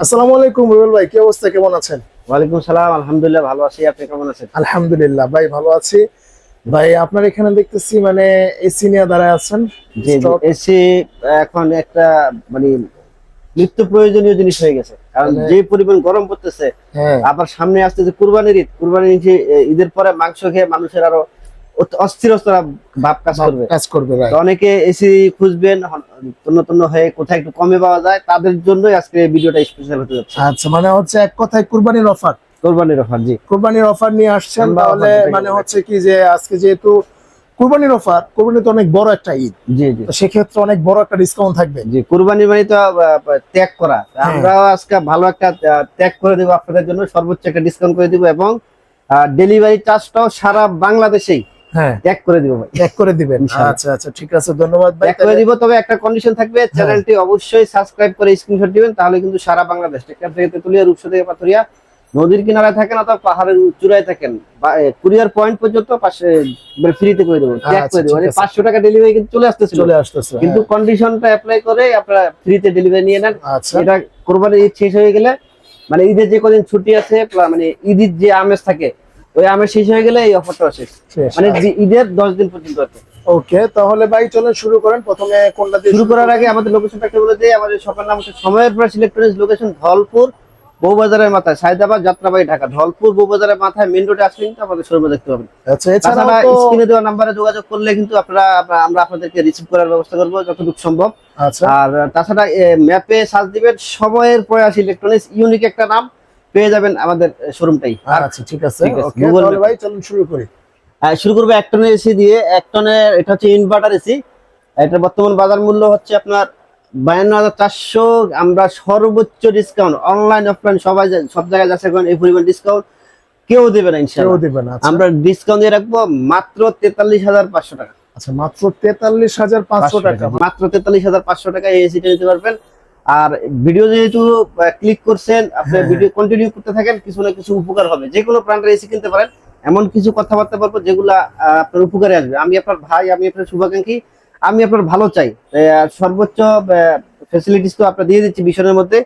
আসসালামু আলাইকুম রুবেল ভাই কি অবস্থা? কেমন আছেন? ওয়ালাইকুম সালাম আলহামদুলিল্লাহ ভালো আছি। আপনি কেমন আছেন? আলহামদুলিল্লাহ ভাই ভালো আছি। ভাই আপনার এখানে দেখতেছি মানে এসি নিয়ে দাঁড়ায় আছেন। জি এসি এখন একটা মানে নিত্য প্রয়োজনীয় জিনিস হয়ে গেছে। কারণ মানে- যে পরিমাণ গরম পড়তেছে হ্যাঁ। আবার সামনে আসতেছে কুরবানির ঈদ। কুরবানির ঈদের পরে মাংস খেয়ে মানুষের আরও অস্থিরতা ভাব কাজ করবে। কাজ করবে অনেকে এসি খুঁজবেন তন্ন তন্ন হয়ে কোথায় একটু কমে পাওয়া যায় তাদের জন্যই আজকে এই ভিডিওটা স্পেশাল হতে যাচ্ছে। আচ্ছা মানে হচ্ছে এক কথায় কুরবানির অফার। কোরবানির অফার জি। কুরবানির অফার নিয়ে আসছেন তাহলে মানে হচ্ছে কি যে আজকে যেহেতু কুরবানির অফার কুরবানি তো অনেক বড় একটা ঈদ। জি জি। সেক্ষেত্রে অনেক বড় একটা ডিসকাউন্ট থাকবে। জি কুরবানি মানে তো ত্যাগ করা। হ্যাঁ। আমরাও আজকে ভালো একটা ত্যাগ করে দেবো আপনাদের জন্য সর্বোচ্চ একটা ডিসকাউন্ট করে দিব এবং ডেলিভারি চার্জটাও সারা বাংলাদেশেই হ্যাঁ। ত্যাগ করে দিব ভাই। এক করে দিবেন। আচ্ছা আচ্ছা ঠিক আছে ধন্যবাদ ভাই। ত্যাগ করে দিব তবে একটা কন্ডিশন থাকবে চ্যানেলটি অবশ্যই সাবস্ক্রাইব করে স্ক্রিনশট দিবেন তাহলে কিন্তু সারা বাংলাদেশ টেকনাফ থেকে তেতুলিয়া রূপসা থেকে পাথরিয়া নদীর কিনারায় থাকেন অথবা পাহাড়ের চূড়ায় থাকেন কুরিয়ার পয়েন্ট পর্যন্ত পাশে ফ্রিতে করে দেবো আচ্ছা, করে দেবো মানে পাঁচশো টাকা ডেলিভারি কিন্তু চলে আসতেছিল। চলে আসতেছে কিন্তু কন্ডিশনটা অ্যাপ্লাই করে আপনারা ফ্রিতে ডেলিভারি নিয়ে নেন। হ্যাঁ। এটা কোরবানির ঈদ শেষ হয়ে গেলে মানে ঈদের যে কদিন ছুটি আছে মানে ঈদের যে আমেজ থাকে ওই আমেজ শেষ হয়ে গেলে এই অফারটা শেষ। মানে ঈদের দশ দিন পর্যন্ত কি। ওকে তাহলে ভাই চলেন শুরু করেন। প্রথমে কোনটা দিয়ে শুরু করার আগে আমাদের লোকেশনটা একটু বলে দিই। আমাদের শপের নাম হচ্ছে সময়ের প্রাস ইলেকট্রনিক্স লোকেশন ধলপুর বউবাজারের মাথায় সায়দাবাদ যাত্রাবাড়ি ঢাকা। ধলপুর বউবাজারের মাথায় মেন রোডে আসলে কিন্তু আমাদের শোরুমে দেখতে পাবেন। আচ্ছা এছাড়া স্ক্রিনে দেওয়া নাম্বারে যোগাযোগ করলে কিন্তু আপনারা আপনারা- আমরা আপনাদেরকে রিসিভ করার ব্যবস্থা করব যতটুকু সম্ভব। আচ্ছা। আর তাছাড়া ম্যাপে সার্চ দিবেন সময়ের প্রয়াস ইলেকট্রনিক্স ইউনিক একটা নাম। পেয়ে যাবেন আমাদের শোরুমটাই আচ্ছা ঠিক আছে। ঠিক আছে, Map- ভাই চলুন শুরু করি। আহ, শুরু করব এক টনের এসি দিয়ে। এক টনের এটা হচ্ছে ইনভার্টার এসি। এটা বর্তমান বাজার মূল্য হচ্ছে আপনার বায়ান্ন হাজার চারশো। আমরা সর্বোচ্চ ডিসকাউন্ট অনলাইন অফলাইন সবাই সব জায়গায় যাচ্ছে এখন এই পরিমাণ ডিসকাউন্ট কেউ দেবে না কেউ ইনশাআল্লাহ দিবেন আচ্ছা। আমরা ডিসকাউন্ট দিয়ে রাখব মাত্র তেতাল্লিশ হাজার পাঁচশো টাকা। আচ্ছা মাত্র তেতাল্লিশ হাজার পাঁচশো টাকা। মাত্র তেতাল্লিশ হাজার পাঁচশো টাকা এই এসিটা নিতে পারবেন। আর ভিডিও যেহেতু ক্লিক করছেন আপনি হ্যাঁ। ভিডিও কন্টিনিউ করতে থাকেন কিছু না কিছু উপকার হবে। যে কোনো ব্র্যান্ডের এসি কিনতে পারেন। এমন কিছু কথাবার্তা বলব যেগুলা আপনার উপকারে আসবে। আমি আপনার ভাই আমি আপনার শুভাকাঙ্ক্ষী আমি আপনার ভালো চাই। সর্বোচ্চ ফেসিলিটিস তো আপনার দিয়ে দিচ্ছি ভীষণের মধ্যে।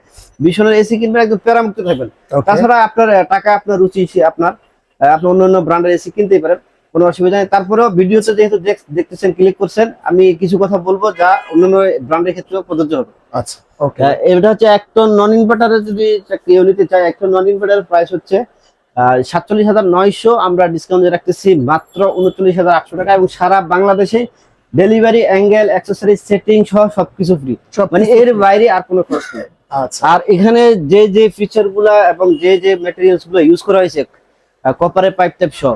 ভীষণের এসি কিনবেন একদম প্যারামুক্ত থাকবেন। তাছাড়া আপনার টাকা আপনার রুচি আপনার। আপনি অন্য অন্য ব্র্যান্ডের এসি কিনতেই পারেন কোনো অসুবিধা নেই। তারপরেও ভিডিওতে যেহেতু দেখতেছেন ক্লিক করছেন আমি কিছু কথা বলব যা অন্যান্য ব্র্যান্ডের ক্ষেত্রেও প্রযোজ্য হবে। আচ্ছা। এটা হচ্ছে এক টন নন ইনভার্টারের যদি কেউ নিতে চায় এক টন নন ইনভার্টারের প্রাইস হচ্ছে সাতচল্লিশ হাজার নয়শো। আমরা ডিসকাউন্ট রাখতেছি মাত্র উনচল্লিশ হাজার আটশো টাকা এবং সারা বাংলাদেশে ডেলিভারি অ্যাঙ্গেল অ্যাক্সেসরিজ সেটিং সহ সবকিছু ফ্রি মানে এর বাইরে আর কোনো খরচ নেই। আচ্ছা। আর এখানে যে যে ফিচারগুলা এবং যে যে মেটেরিয়ালসগুলো ইউজ করা হয়েছে কপারের পাইপ টাইপ সহ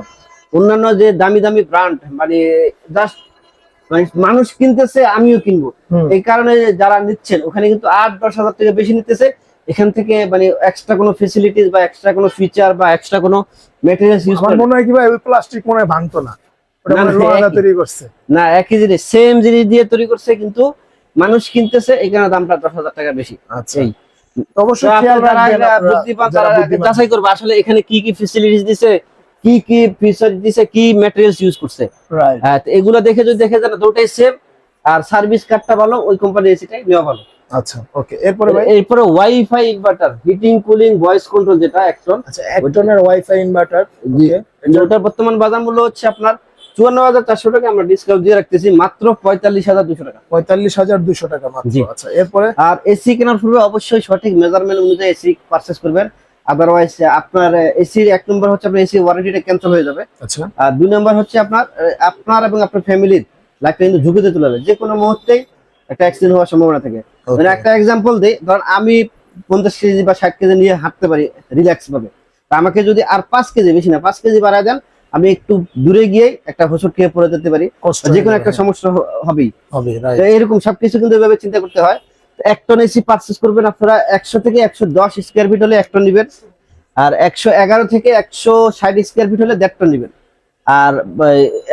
অন্যান্য যে দামি দামি ব্র্যান্ড মানে জাস্ট মানুষ কিনতেছে আমিও কিনবো। এই কারণে যারা নিচ্ছেন ওখানে কিন্তু আট দশ হাজার থেকে বেশি নিতেছে। এখান থেকে মানে এক্সট্রা কোনো ফেসিলিটিস বা এক্সট্রা কোনো ফিচার বা এক্সট্রা কোনো ইউজ আমার মনে হয় কি ভাই ওই প্লাস্টিক মনে হয় ভাঙতো না। না, মনে একই। তৈরি করছে। না একই জিনিস সেম জিনিস দিয়ে তৈরি করছে কিন্তু মানুষ কিনতেছে এখানে দামটা দশ হাজার টাকা বেশি। আচ্ছা। অবশ্যই। যাচাই করবে আসলে এখানে কি কি ফেসিলিটিস দিছে কি কি ফিচার দিছে কি ম্যাটেরিয়ালস ইউজ করছে. হ্যাঁ, তো এগুলো দেখে যদি দেখে যান দুটোই সেম আর সার্ভিস কার্ডটা ভালো ওই কোম্পানির এসিটাই নেওয়া ভালো। আচ্ছা ওকে এরপরে ভাই? এরপরে wifi inverter heating cooling voice control যেটা আচ্ছা ওয়াইফাই ইনভার্টার ওটার বর্তমান বাজার মূল্য হচ্ছে আপনার চুয়ান্ন হাজার চারশো টাকা আমরা ডিসকাউন্ট দিয়ে রাখতেছি মাত্র পঁয়তাল্লিশ হাজার দুশো টাকা। পঁয়তাল্লিশ হাজার দুশো টাকা মাত্র। আচ্ছা এরপরে? আর এসি কেনার পূর্বে অবশ্যই সঠিক মেজারমেন্ট অনুযায়ী এসি পারচেস করবেন। আদারওয়াইজ আপনার এসির এক নম্বর হচ্ছে আপনার এসি ওয়ারেন্টিটা ক্যান্সেল হয়ে যাবে। আচ্ছা। আর দুই নম্বর হচ্ছে আপনার আপনার এবং আপনার ফ্যামিলির লাইফটা কিন্তু ঝুঁকিতে তুলে যাবে যে কোনো মুহূর্তেই একটা অ্যাক্সিডেন্ট হওয়ার সম্ভাবনা থাকে। মানে একটা এক্সাম্পল দিই ধরেন আমি পঞ্চাশ কেজি বা ষাট কেজি নিয়ে হাঁটতে পারি রিল্যাক্স ভাবে তা আমাকে যদি আর পাঁচ কেজি বেশি না পাঁচ কেজি বাড়ায় দেন আমি একটু দূরে গিয়ে একটা হোসট খেয়ে পড়ে যেতে পারি। যে কোনো একটা সমস্যা হবেই। এরকম সবকিছু কিন্তু এভাবে চিন্তা করতে হয়। এক টন এসি পারচেস করবেন আপনারা একশো থেকে একশো দশ স্কোয়ার ফিট হলে এক টন নিবেন। আর একশো এগারো থেকে একশো ষাট স্কোয়ার ফিট হলে দেড় টন নিবেন। আর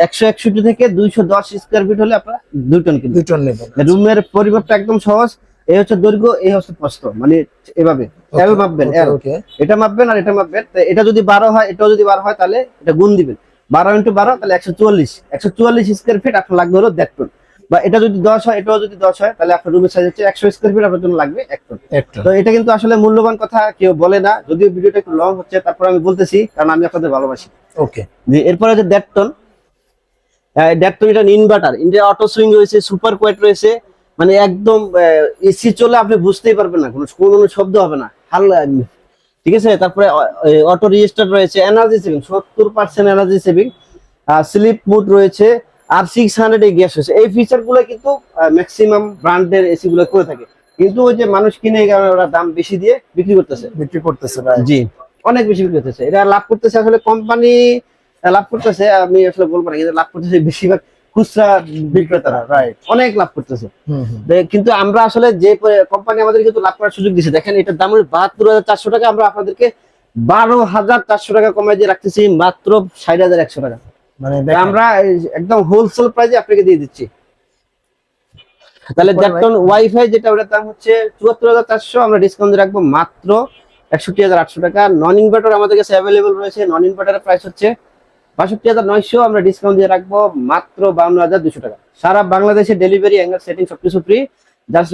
একশো একষট্টি থেকে দুইশো দশ স্কোয়ার ফিট হলে আপনারা দুই টন দুই টন নেবেন। রুমের পরিমাপটা একদম সহজ এই হচ্ছে দৈর্ঘ্য এই হচ্ছে প্রস্থ মানে এভাবে। এল মাপবেন এল এটা মাপবেন আর এটা মাপবেন। এটা যদি বারো হয় এটাও যদি বারো হয় তাহলে এটা গুণ দিবেন। বারো ইন্টু বারো তাহলে একশো চুয়াল্লিশ। একশো চুয়াল্লিশ স্কোয়ার ফিট আপনার লাগবে হলো দেড় টন বা এটা যদি দশ হয় এটাও যদি দশ হয় তাহলে আপনার রুমের সাইজ হচ্ছে একশো স্কোয়ার ফিট আপনার জন্য লাগবে একটা তো এটা কিন্তু আসলে মূল্যবান কথা কেউ বলে না। যদিও ভিডিওটা একটু লং হচ্ছে তারপর আমি বলতেছি কারণ আমি আপনাদের ভালোবাসি। ওকে যে এরপরে হচ্ছে দেড় টন আহ, দেড় টন এটা ইনভার্টার ইন্ডিয়া অটো সুইং রয়েছে সুপার কোয়েট রয়েছে মানে একদম এসি চলে আপনি বুঝতেই পারবেন না কোনো কোনো শব্দ হবে না। হালকা ঠিক আছে? তারপরে অটো রেজিস্টার রয়েছে এনার্জি সেভিং সত্তর percent energy saving sleep mode রয়েছে আর সিক্স হান্ড্রেড এ গ্যাস রয়েছে এই ফিচারগুলো কিন্তু ম্যাক্সিমাম ব্র্যান্ডের এসি গুলো করে থাকে। কিন্তু ওই যে মানুষ কিনে এই কারণে ওরা দাম বেশি দিয়ে বিক্রি করতেছে। বিক্রি করতেছে জি অনেক বেশি বিক্রি করতেছে। এটা লাভ করতেছে আসলে কোম্পানি লাভ করতেছে আমি আসলে বলব না কিন্তু লাভ করতেছে বেশিরভাগ খুচরা বিক্রেতারা রাইট অনেক লাভ করতেছে। কিন্তু আমরা আসলে যে কোম্পানি আমাদের কিন্তু লাভ করার সুযোগ দিচ্ছে দেখেন এটার দাম বাহাত্তর হাজার চারশো টাকা। আমরা আপনাদেরকে বারো হাজার চারশো টাকা কমাই দিয়ে রাখতেছি মাত্র ষাট হাজার একশো টাকা। মানে আমরা একদম হোলসেল প্রাইসে আপনাকে দিয়ে দিচ্ছি। তাহলে ওয়াইফাই যেটা, ওটার দাম হচ্ছে চুয়াত্তর হাজার চারশো, আমরা ডিসকাউন্ট রাখব মাত্র একষট্টি হাজার আটশো টাকা। নন ইনভার্টার আমাদের কাছে রয়েছে। নন ইনভার্টারের প্রাইস হচ্ছে বাষট্টি হাজার নয়শো, আমরা ডিসকাউন্ট দিয়ে রাখব মাত্র বাউন্ন হাজার দুশো টাকা। সারা বাংলাদেশে ডেলিভারি অ্যাঙ্গেল সেটিং সবকিছু ফ্রি জাস্ট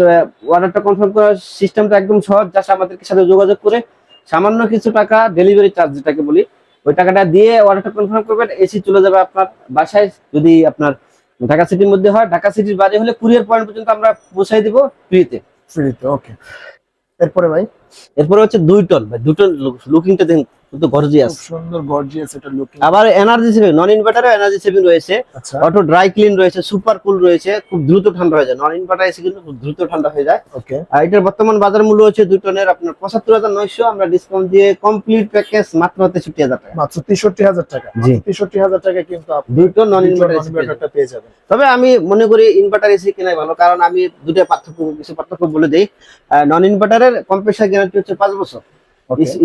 অর্ডারটা কনফার্ম করার সিস্টেমটা একদম সহজ। জাস্ট আমাদের সাথে যোগাযোগ করে সামান্য কিছু টাকা ডেলিভারি চার্জ যেটাকে বলি ওই টাকাটা দিয়ে অর্ডারটা কনফার্ম করবেন এসি চলে যাবে আপনার বাসায়। যদি আপনার ঢাকা সিটির মধ্যে হয় ঢাকা সিটির বাইরে হলে কুরিয়ার পয়েন্ট পর্যন্ত আমরা পৌঁছাই দিব ফ্রিতে ফ্রিতে ওকে এরপরে ভাই? এরপরে হচ্ছে দুই টন ভাই, দুই টন লুকিংটা দেখুন। কিন্তু গর্জিয়াস সুন্দর গর্জিয়াস এটা লুকিং আবার এনার্জি সেভিং নন ইনভার্টারে এনার্জি সেভিং রয়েছে। অটো ড্রাই ক্লিন রয়েছে সুপার কুল রয়েছে খুব দ্রুত ঠান্ডা হয়ে যায়। নন ইনভার্টার এসে কিন্তু খুব দ্রুত ঠান্ডা হয়ে যায়। ওকে আর এটার বর্তমান বাজার মূল্য হচ্ছে টনের আপনার পঁচাত্তর হাজার নয়শো। আমরা ডিসকাউন্ট দিয়ে কমপ্লিট প্যাকেজ মাত্র তেষট্টি হাজার টাকা। মাত্র তেষট্টি হাজার টাকা। জি। তেষট্টি হাজার টাকা কিন্তু আপনি নন ইনভার্টার পেয়ে যাবেন। তবে আমি মনে করি ইনভার্টার এসি কেনাই ভালো কারণ আমি দুটো পার্থক্য কিছু পার্থক্য বলে দিই। নন ইনভার্টারের কম্প্রেসার গ্যারান্টি হচ্ছে পাঁচ বছর।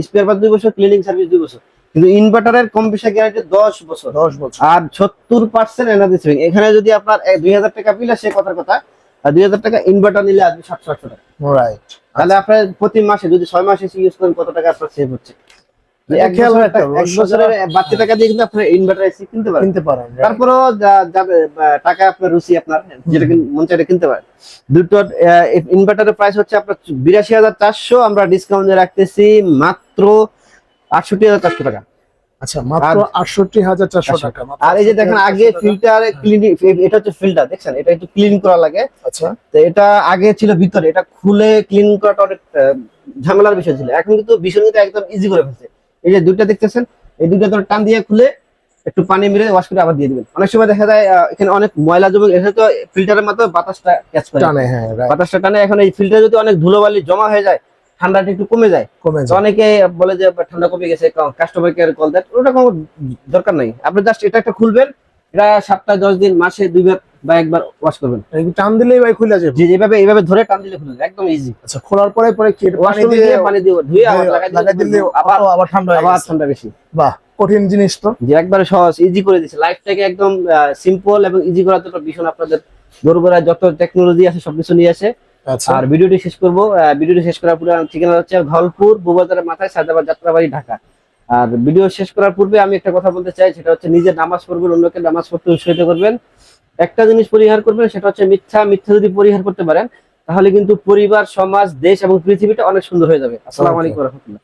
স্পেয়ার পার্ট দুই বছর ক্লিনিং সার্ভিস দুই বছর। কিন্তু ইনভার্টারের কম্প্রেসার গ্যারান্টি দশ বছর। দশ বছর। আর সত্তর পার্সেন্ট এনার্জি সেভিং এখানে যদি আপনার দুই হাজার টাকা বিল আসে কথার কথা আর দুই হাজার টাকা ইনভার্টার নিলে আসবে সাতশো আটশো টাকা। রাইট তাহলে আপনার প্রতি মাসে যদি ছয় মাসে ইউজ করেন কত টাকা আপনার সেভ হচ্ছে? বাড়তি টাকা দিয়ে কিন্তু আপনার ইনভার্টার এসি কিনতে পারেন কিনতে পারেন তারপরেও যা- যাবে বা টাকা আপনার রুচি আপনার যেটা মন চাইলে কিনতে পারেন। দুটো ইনভার্টারের প্রাইস হচ্ছে আপনার বিরাশি হাজার চারশো। আমরা ডিসকাউন্টে রাখতেছি মাত্র আটষট্টি হাজার চারশো টাকা। আচ্ছা মাত্র চারশো টাকা আর এই যে দেখেন আগে ফিল্টার ক্লিনিং এটা হচ্ছে ফিল্টার দেখছেন? এটা একটু ক্লিন করা লাগে। আচ্ছা। তো এটা আগে ছিল ভিতরে এটা খুলে ক্লিন করাটা অনেক ঝামেলার বিষয় ছিল। এখন কিন্তু বিষয় একদম ইজি করে ফেলছে। এই যে দুইটা দেখতেছেন এই দুইটা ধরে টান দিয়ে খুলে একটু পানি মেরে ওয়াশ করে আবার দিয়ে দিবেন। অনেক সময় দেখা যায় এখানে অনেক ময়লা জমে এখানে তো ফিল্টারের মাধ্যমে বাতাসটা ক্যাচ করে। টানে হ্যাঁ বাতাসটা টানে এখন এই ফিল্টারে যদি অনেক ধুলোবালি জমা হয়ে যায় ঠান্ডাটা একটু কমে যায়। কমে যায়। অনেকে বলে যে ঠান্ডা কমে গেছে কাস্টমার কেয়ার কল দেন ওটা কোনো দরকার নাই। আপনি জাস্ট এটা একটা খুলবেন এটা সপ্তাহে দশ দিন মাসে দুইবার বা একবার ওয়াশ করবেন। টান দিলেই ভাই খুলে যাবে। জি যেভাবে এইভাবে ধরে টান দিলে খুলে একদম ইজি আচ্ছা খোলার পরে পরে কি পানি দিয়ে পানি দিয়ে ধুয়ে আবার লাগাই দিলে আবার আবার ঠান্ডা আবার ঠান্ডা বেশি। বাহ কঠিন জিনিস তো। যে একবারে সহজ ইজি করে দিচ্ছে লাইফটাকে একদম সিম্পল এবং ইজি করার জন্য ভীষণ আপনাদের দোরগোড়ায় যত টেকনোলজি আছে সবকিছু নিয়ে আসে। আচ্ছা। আর ভিডিওটি শেষ করব ভিডিওটি শেষ করার পূর্বে আমার ঠিকানা হচ্ছে ধলপুর বুবাজারের মাথায় সাদাবাদ যাত্রাবাড়ি ঢাকা। আর ভিডিও শেষ করার পূর্বে আমি একটা কথা বলতে চাই সেটা হচ্ছে নিজের নামাজ পড়বেন অন্যকে নামাজ পড়তে উৎসাহিত করবেন। একটা জিনিস পরিহার করবেন সেটা হচ্ছে মিথ্যা মিথ্যা যদি পরিহার করতে পারেন তাহলে কিন্তু পরিবার সমাজ দেশ এবং পৃথিবীটা অনেক সুন্দর হয়ে যাবে আসসালামু Okay. আলাইকুম রহমতুল্লাহ